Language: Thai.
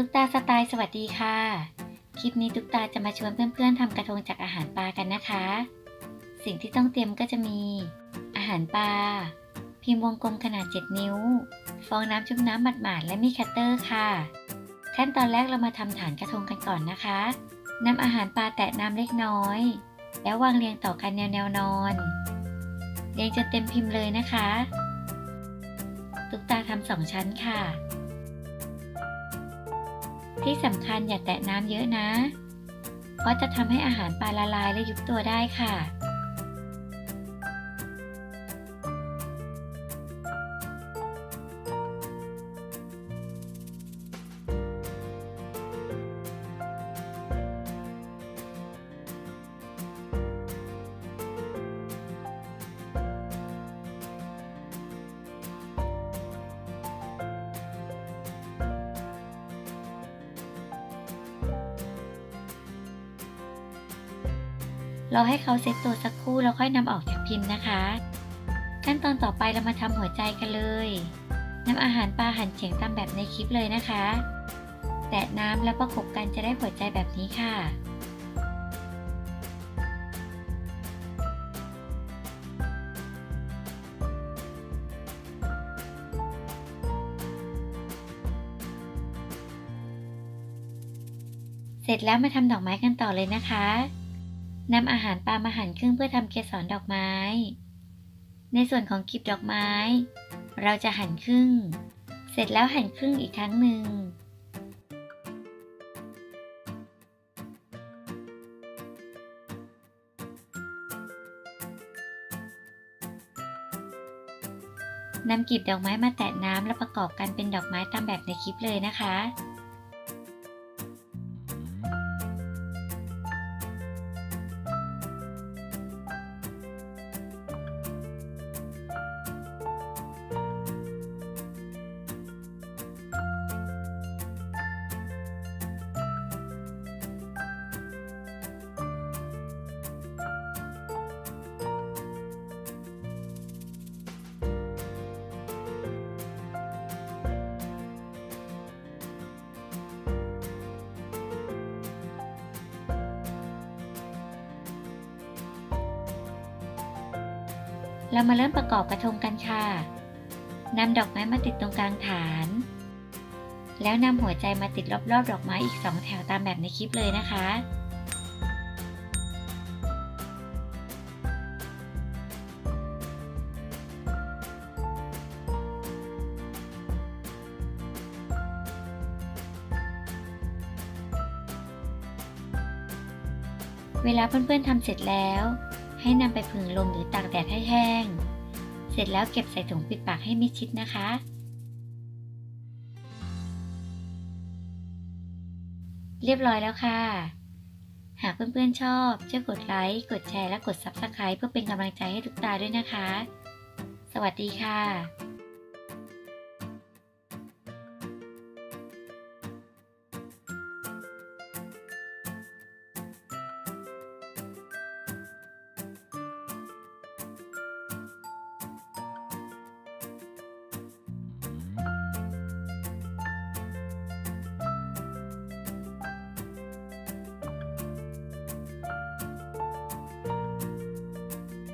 ตุ๊กตาสไตล์สวัสดีค่ะ คลิปนี้ตุ๊กตาจะมาชวนเพื่อนๆทำกระทงจากอาหารปลากันนะคะ สิ่งที่ต้องเตรียมก็จะมี อาหารปลา พิมพ์วงกลมขนาด 7 นิ้ว ฟองน้ำชุบน้ำหมาดๆและมีคัตเตอร์ค่ะ ขั้นตอนแรกเรามาทำฐานกระทงกันก่อนนะคะนำอาหารปลาแตะน้ำเล็กน้อย แล้ววางเรียงต่อกันแนวแนวนอนเรียงจนเต็มพิมพ์เลยนะคะ ตุ๊กตาทำสองชั้นค่ะ ที่สำคัญอย่าแตะน้ำเยอะนะ เพราะจะทำให้อาหารปลาละลายและยุบตัวได้ค่ะ รอให้เขาเซ็ตตัวสักครู่แล้วค่อยนำออกจากพิมพ์นะคะ ขั้นตอนต่อไปเรามาทำหัวใจกันเลยนำอาหารปลาหั่นเฉียงตามแบบในคลิปเลยนะคะ แตะน้ำแล้วประกบกันจะได้หัวใจแบบนี้ค่ะเสร็จแล้วมาทำดอกไม้กันต่อเลยนะคะ นำอาหารปลามาหั่นครึ่งเพื่อทำเกสรดอกไม้ ในส่วนของกลีบดอกไม้ เราจะหั่นครึ่ง เสร็จแล้วหั่นครึ่งอีกครั้งหนึ่ง นำกลีบดอกไม้มาแตะน้ำและประกอบกันเป็นดอกไม้ตามแบบในคลิปเลยนะคะ เรามาเริ่มประกอบกระทงกันค่ะนำดอกไม้มาติดตรงกลางฐาน แล้วนำหัวใจมาติดรอบๆ ดอกไม้อีกสองแถวตามแบบในคลิปเลยนะคะ เวลาเพื่อนๆทำเสร็จแล้ว ให้นำไปผึ่งลมหรือตากแดดให้แห้ง เสร็จแล้วเก็บใส่ถุงปิดปากให้มิดชิดนะคะ เรียบร้อยแล้วค่ะ หากเพื่อนๆชอบช่วยกดไลค์ กดแชร์และกด Subscribe เพื่อเป็นกำลังใจให้ทุกตาด้วยนะคะ สวัสดีค่ะ